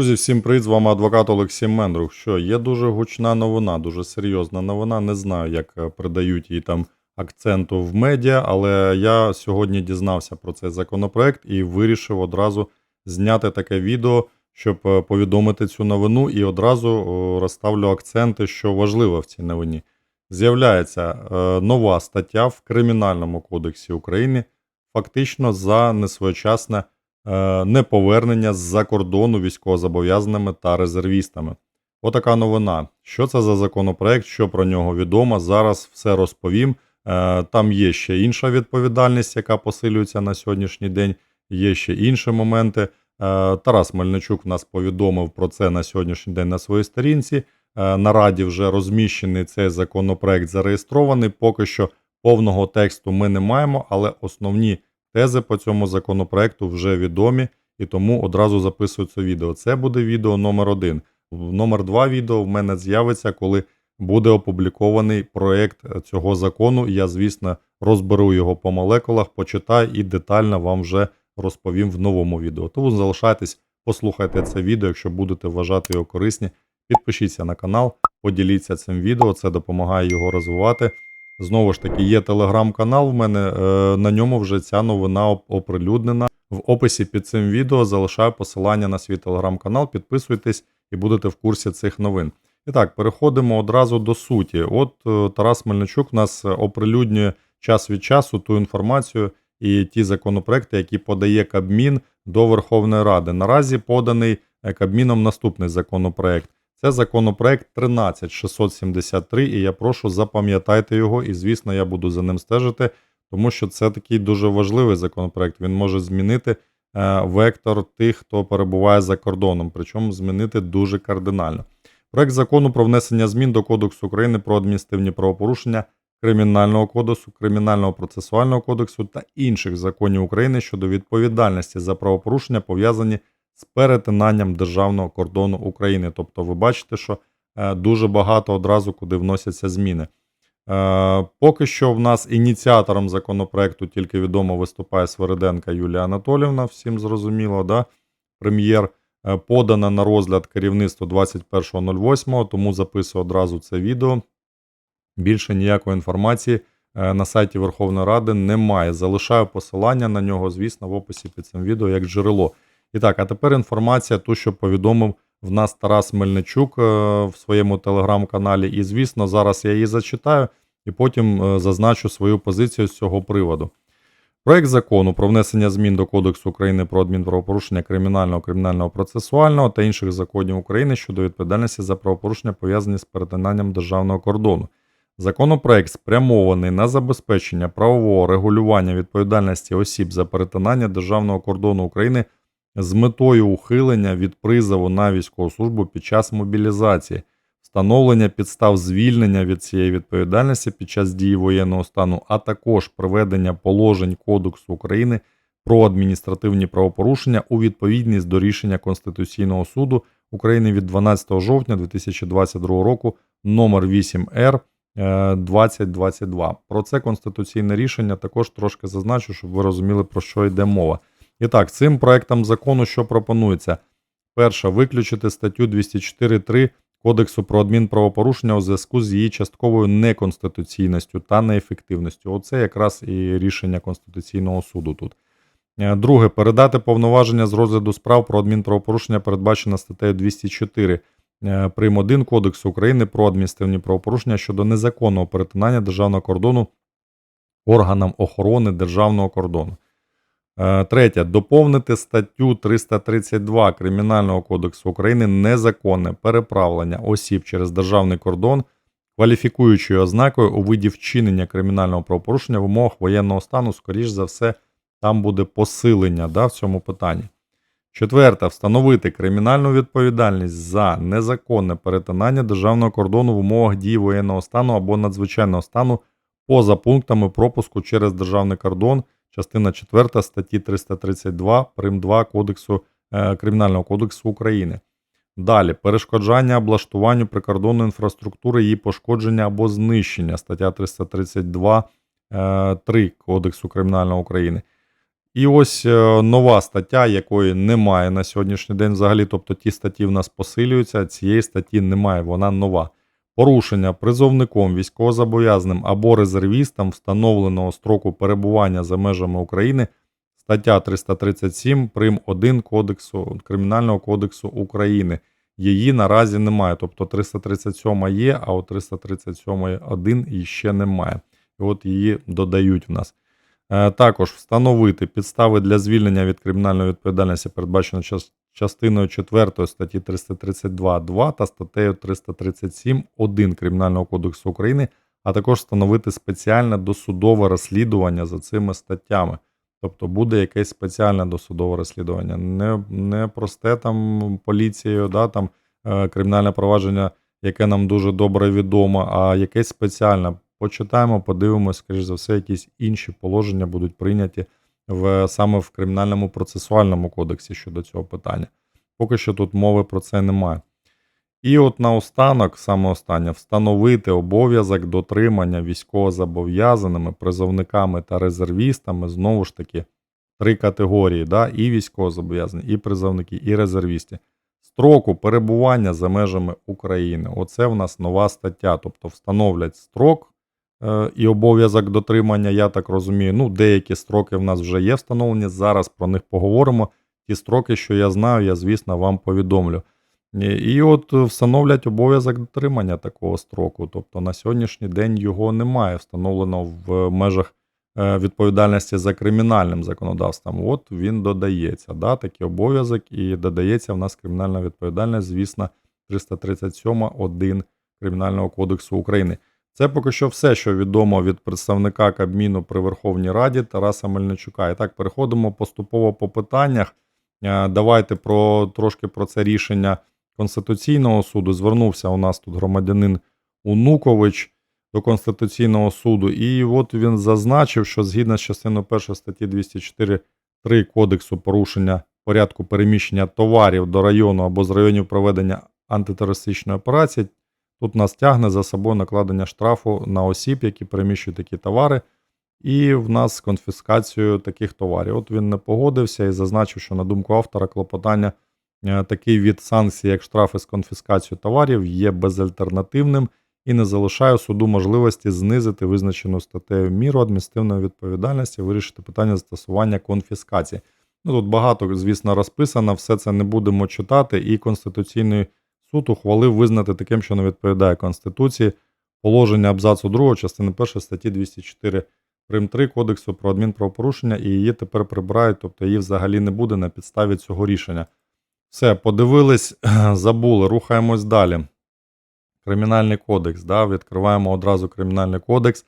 Друзі, всім привіт, з вами адвокат Олексій Мендрух. Що є дуже гучна новина, дуже серйозна новина. Не знаю, як е, придають їй там акценту в медіа, але я сьогодні дізнався про цей законопроект і вирішив одразу зняти таке відео, щоб е, повідомити цю новину, і одразу розставлю акценти, що важливо в цій новині. З'являється е, нова стаття в Кримінальному кодексі України, фактично за несвоєчасне неповернення з-за кордону військовозобов'язаними та резервістами. Отака новина. Що це за законопроект, що про нього відомо? Зараз все розповім. Е, Там є ще інша відповідальність, яка посилюється на сьогоднішній день. Є ще інші моменти. Е, Тарас Мельничук нас повідомив про це на сьогоднішній день на своїй сторінці. Е, На раді вже розміщений цей законопроект зареєстрований. Поки що повного тексту ми не маємо, але основні тези по цьому законопроекту вже відомі, і тому одразу записую це відео. Це буде відео номер один. Номер два відео в мене з'явиться, коли буде опублікований проект цього закону. Я, звісно, розберу його по молекулах, почитаю і детально вам вже розповім в новому відео. Тому залишайтесь, послухайте це відео, якщо будете вважати його корисні. Підпишіться на канал, поділіться цим відео, це допомагає його розвивати. Знову ж таки, є телеграм-канал в мене, е, на ньому вже ця новина оприлюднена. В описі під цим відео залишаю посилання на свій телеграм-канал. Підписуйтесь і будете в курсі цих новин. І так, переходимо одразу до суті. От е, Тарас Мельничук нас оприлюднює час від часу ту інформацію і ті законопроекти, які подає Кабмін до Верховної Ради. Наразі поданий е, Кабміном наступний законопроект. Це законопроект 13673, і я прошу запам'ятайте його, і звісно, я буду за ним стежити, тому що це такий дуже важливий законопроект. Він може змінити е, вектор тих, хто перебуває за кордоном, причому змінити дуже кардинально. Проект закону про внесення змін до Кодексу України про адміністративні правопорушення, Кримінального кодексу, Кримінального процесуального кодексу та інших законів України щодо відповідальності за правопорушення, пов'язані з перетинанням державного кордону України. Тобто, ви бачите, що е, дуже багато одразу куди вносяться зміни. Е, Поки що в нас ініціатором законопроекту тільки відомо виступає Свериденка Юлія Анатолівна, всім зрозуміло, да? прем'єр. Е, Подана на розгляд керівництво 21.08, тому записую одразу це відео. Більше ніякої інформації на сайті Верховної Ради немає. Залишаю посилання на нього, звісно, в описі під цим відео як джерело. І так, а тепер інформація, ту, що повідомив в нас Тарас Мельничук е, в своєму телеграм-каналі. І, звісно, зараз я її зачитаю і потім е, зазначу свою позицію з цього приводу. Проект закону про внесення змін до Кодексу України про адмінправопорушення кримінального, кримінального процесуального та інших законів України щодо відповідальності за правопорушення, пов'язані з перетинанням державного кордону. Законопроект спрямований на забезпечення правового регулювання відповідальності осіб за перетинання державного кордону України з метою ухилення від призову на військову службу під час мобілізації, встановлення підстав звільнення від цієї відповідальності під час дії воєнного стану, а також приведення положень Кодексу України про адміністративні правопорушення у відповідність до рішення Конституційного суду України від 12 жовтня 2022 року номер 8 Р. е, 2022. Про це конституційне рішення також трошки зазначу, щоб ви розуміли, про що йде мова. І так, цим проектом закону що пропонується? Перше, виключити статтю 204.3 Кодексу про адмінправопорушення у зв'язку з її частковою неконституційністю та неефективністю. Оце якраз і рішення Конституційного суду тут. Е, Друге, передати повноваження з розгляду справ про адмінправопорушення, передбачено статтею 204 е, прим. 1 Кодексу України про адміністративні правопорушення щодо незаконного перетинання державного кордону органам охорони державного кордону. Е, Третє. Доповнити статтю 332 Кримінального кодексу України незаконне переправлення осіб через державний кордон кваліфікуючою ознакою у виді вчинення кримінального правопорушення в умовах воєнного стану, скоріш за все, там буде посилення да, в цьому питанні. Четверте. Встановити кримінальну відповідальність за незаконне перетинання державного кордону в умовах дії воєнного стану або надзвичайного стану поза пунктами пропуску через державний кордон, частина 4 статті 332 прим. 2 Кодексу е, Кримінального кодексу України. Далі перешкоджання облаштуванню прикордонної інфраструктури, її пошкодження або знищення, стаття 332 е, 3 Кодексу Кримінального України. І ось е, нова стаття, якої немає на сьогоднішній день взагалі, тобто ті статті в нас посилюються, цієї статті немає, вона нова. Порушення призовником, військовозобов'язаним або резервістам встановленого строку перебування за межами України стаття 337 прим 1 Кодексу Кримінального кодексу України. Її наразі немає. Тобто 337 є, а от 337 1 іще немає. І от її додають в нас. Е, Також встановити підстави для звільнення від кримінальної відповідальності, передбачено частиною 4 статті 332.2 та статтею 337.1 Кримінального кодексу України, а також встановити спеціальне досудове розслідування за цими статтями. Тобто буде якесь спеціальне досудове розслідування, не, не просте там поліцією, да, там е, кримінальне провадження, яке нам дуже добре відомо, а якесь спеціальне. Почитаємо, подивимось, скоріш за все, якісь інші положення будуть прийняті в, саме в кримінальному процесуальному кодексі щодо цього питання. Поки що тут мови про це немає. І от наостанок, саме останнє, встановити обов'язок дотримання військовозобов'язаними, призовниками та резервістами, знову ж таки, три категорії: да? і військовозобов'язані, і призовники, і резервісти. Строку перебування за межами України. Оце в нас нова стаття. Тобто встановлять строк і обов'язок дотримання, я так розумію. Ну, деякі строки в нас вже є встановлені. Зараз про них поговоримо. Ті строки, що я знаю, я, звісно, вам повідомлю. І, от е, встановлять обов'язок дотримання такого строку. Тобто на сьогоднішній день його немає встановлено в межах е, відповідальності за кримінальним законодавством. От він додається. Да, такий обов'язок, і додається в нас кримінальна відповідальність, звісно, 337.1 Кримінального кодексу України. Це поки що все, що відомо від представника Кабміну при Верховній Раді Тараса Мельничука. І так, переходимо поступово по питаннях. Е, Давайте про трошки про це рішення Конституційного суду. Звернувся у нас тут громадянин Унукович до Конституційного суду, і от він зазначив, що згідно з частиною 1 статті 204.3 Кодексу порушення порядку переміщення товарів до району або з районів проведення антитерористичної операції, тут нас тягне за собою накладення штрафу на осіб, які переміщують такі товари. І в нас з конфіскацією таких товарів. От він не погодився і зазначив, що на думку автора клопотання е, такий від санкцій, як штрафи з конфіскацією товарів, є безальтернативним і не залишає суду можливості знизити визначену статтею міру адміністративної відповідальності, вирішити питання застосування конфіскації. Ну тут багато, звісно, розписано, все це не будемо читати. І Конституційний суд ухвалив визнати таким, що не відповідає Конституції положення абзацу 2 частини 1 статті 204 Прим 3 Кодексу про адмінправопорушення, і її тепер прибирають, тобто її взагалі не буде на підставі цього рішення. Все, подивились, забули, рухаємось далі. Кримінальний кодекс. Да? Відкриваємо одразу кримінальний кодекс.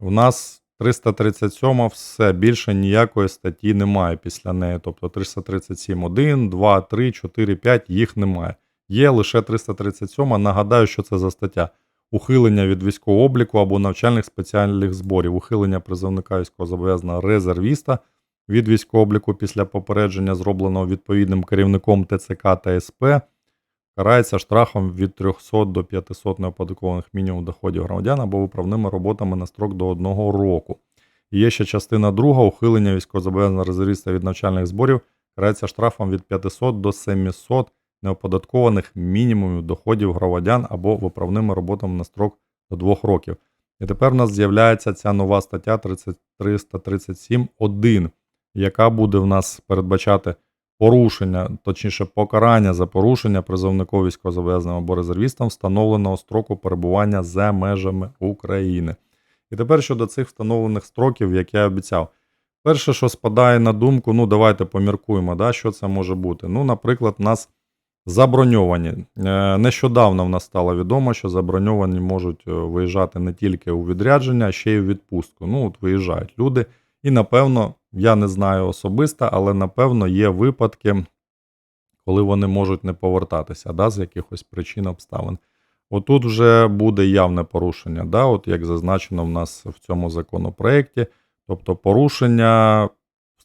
У нас 337 все, більше ніякої статті немає після неї. Тобто 337 1, 2, 3, 4, 5 їх немає. Є лише 337. Нагадаю, що це за стаття. Ухилення від військового обліку або навчальних спеціальних зборів, ухилення призовника військовозобов'язаного резервіста від військового обліку після попередження, зробленого відповідним керівником ТЦК та СП, карається штрафом від 300 до 500 неоподаткованих мінімум доходів громадян або виправними роботами на строк до одного року. Є ще частина друга ухилення військовозобов'язаного резервіста від навчальних зборів, карається штрафом від 500 до 700 неоподаткованих мінімумів доходів громадян або виправними роботами на строк до 2 років. І тепер у нас з'являється ця нова стаття 337.1, яка буде в нас передбачати порушення, точніше, покарання за порушення призовниково військовозобов'язаним або резервістам встановленого строку перебування за межами України. І тепер щодо цих встановлених строків, як я обіцяв. Перше, що спадає на думку, ну давайте поміркуємо, да, що це може бути. Ну, наприклад, у нас Заброньовані. Е, Нещодавно в нас стало відомо, що заброньовані можуть е, виїжджати не тільки у відрядження, а ще й у відпустку. Ну, от виїжджають люди. І напевно, я не знаю особисто, але напевно є випадки, коли вони можуть не повертатися да, з якихось причин обставин. Отут вже буде явне порушення, да, от як зазначено в нас в цьому законопроєкті. Тобто порушення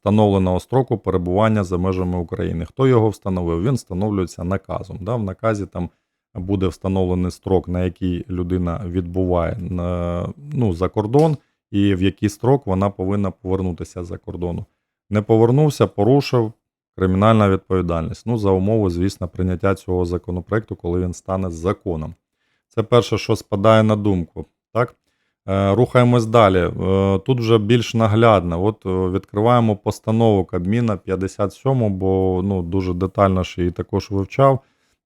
встановленого строку перебування за межами України. Хто його встановив? Він встановлюється наказом. Да? В наказі там буде встановлений строк, на який людина відбуває на, ну, за кордон, і в який строк вона повинна повернутися за кордону. Не повернувся, порушив кримінальна відповідальність. Ну, за умови, звісно, прийняття цього законопроекту, коли він стане законом. Це перше, що спадає на думку. Так? Е, Рухаємось далі. Е, Тут вже більш наглядно. От е, відкриваємо постанову Кабміна 57, бо ну, дуже детально ж її також вивчав.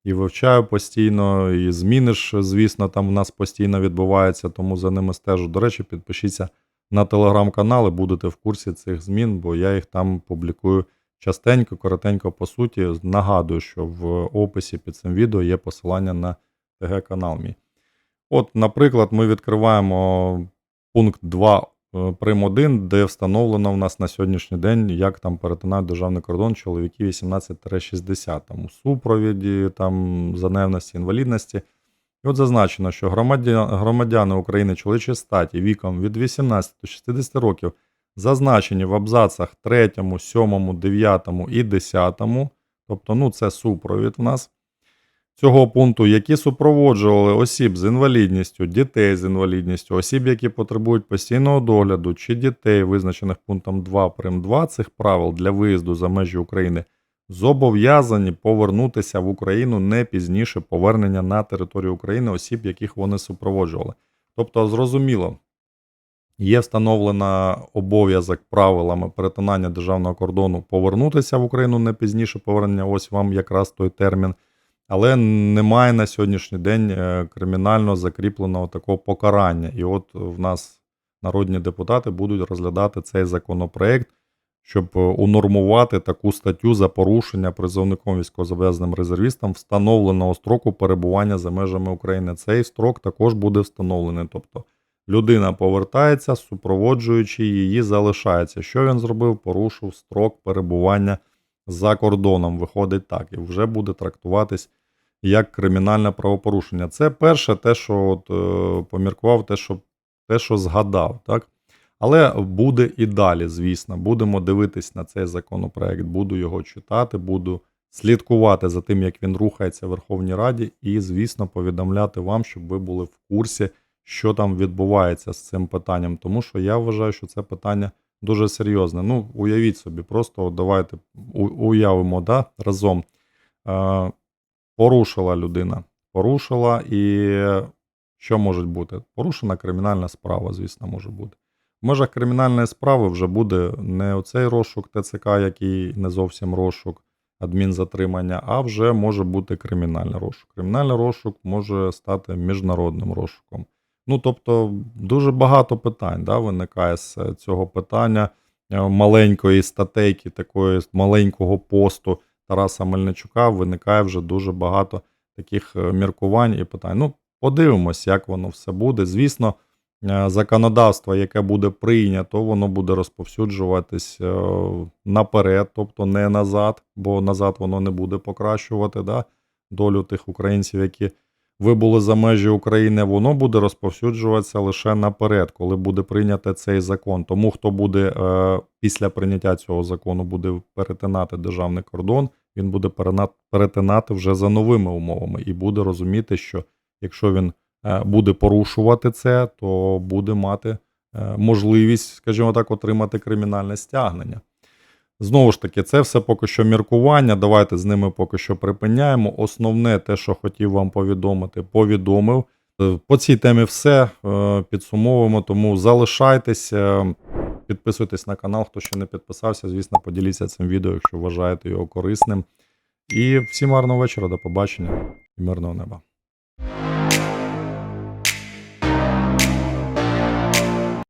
І вивчаю постійно, і зміни ж, звісно, там в нас постійно відбуваються, тому за ними стежу. До речі, підпишіться на телеграм-канал і будете в курсі цих змін, бо я їх там публікую частенько, коротенько по суті. Нагадую, що в описі під цим відео є посилання на ТГ-канал мій. От, наприклад, ми відкриваємо пункт 2 е, прим 1, де встановлено в нас на сьогоднішній день, як там перетинають державний кордон чоловіки 18-60, там у супровіді, там за інвалідності. І от зазначено, що громадяни, громадяни України чоловічої статі віком від 18 до 60 років зазначені в абзацах 3, 7, 9 і 10, тобто ну, це супровід в нас цього пункту, які супроводжували осіб з інвалідністю, дітей з інвалідністю, осіб, які потребують постійного догляду, чи дітей, визначених пунктом 2 прим 2 цих правил для виїзду за межі України, зобов'язані повернутися в Україну не пізніше повернення на територію України осіб, яких вони супроводжували. Тобто, зрозуміло, є встановлена обов'язок правилами перетинання державного кордону повернутися в Україну не пізніше повернення. Ось вам якраз той термін. Але немає на сьогоднішній день е, кримінально закріпленого такого покарання. І от в нас народні депутати будуть розглядати цей законопроект, щоб е, унормувати таку статтю за порушення призовником військовозобов'язаним резервістам встановленого строку перебування за межами України. Цей строк також буде встановлений. Тобто людина повертається, супроводжуючи її, залишається. Що він зробив? Порушив строк перебування за кордоном. Виходить так, і вже буде трактуватись як кримінальне правопорушення. Це перше, те, що от, е, поміркував, те, що, те, що згадав. Так? Але буде і далі, звісно. Будемо дивитись на цей законопроект, буду його читати, буду слідкувати за тим, як він рухається в Верховній Раді, і, звісно, повідомляти вам, щоб ви були в курсі, що там відбувається з цим питанням. Тому що я вважаю, що це питання дуже серйозне. Ну, уявіть собі, просто давайте уявимо да, разом. Порушила людина. Порушила, і що може бути? Порушена кримінальна справа, звісно, може бути. В межах кримінальної справи вже буде не оцей розшук ТЦК, який не зовсім розшук, адмінзатримання, а вже може бути кримінальний розшук. Кримінальний розшук може стати міжнародним розшуком. Ну, тобто, дуже багато питань да, виникає з цього питання е, маленької статейки, такої маленького посту Тараса Мельничука виникає вже дуже багато таких е, міркувань і питань. Ну, подивимось, як воно все буде. Звісно, е, законодавство, яке буде прийнято, воно буде розповсюджуватись е, наперед, тобто не назад, бо назад воно не буде покращувати да, долю тих українців, які вибули за межі України, воно буде розповсюджуватися лише наперед, коли буде прийнято цей закон. Тому хто буде е, після прийняття цього закону буде перетинати державний кордон, він буде перетинати вже за новими умовами і буде розуміти, що якщо він е, буде порушувати це, то буде мати е, можливість, скажімо так, отримати кримінальне стягнення. Знову ж таки, це все поки що міркування. Давайте з ними поки що припиняємо. Основне, те, що хотів вам повідомити, повідомив. Е, По цій темі все е, підсумовуємо. Тому залишайтеся, підписуйтесь на канал, хто ще не підписався. Звісно, поділіться цим відео, якщо вважаєте його корисним. І всім гарного вечора, до побачення і мирного неба.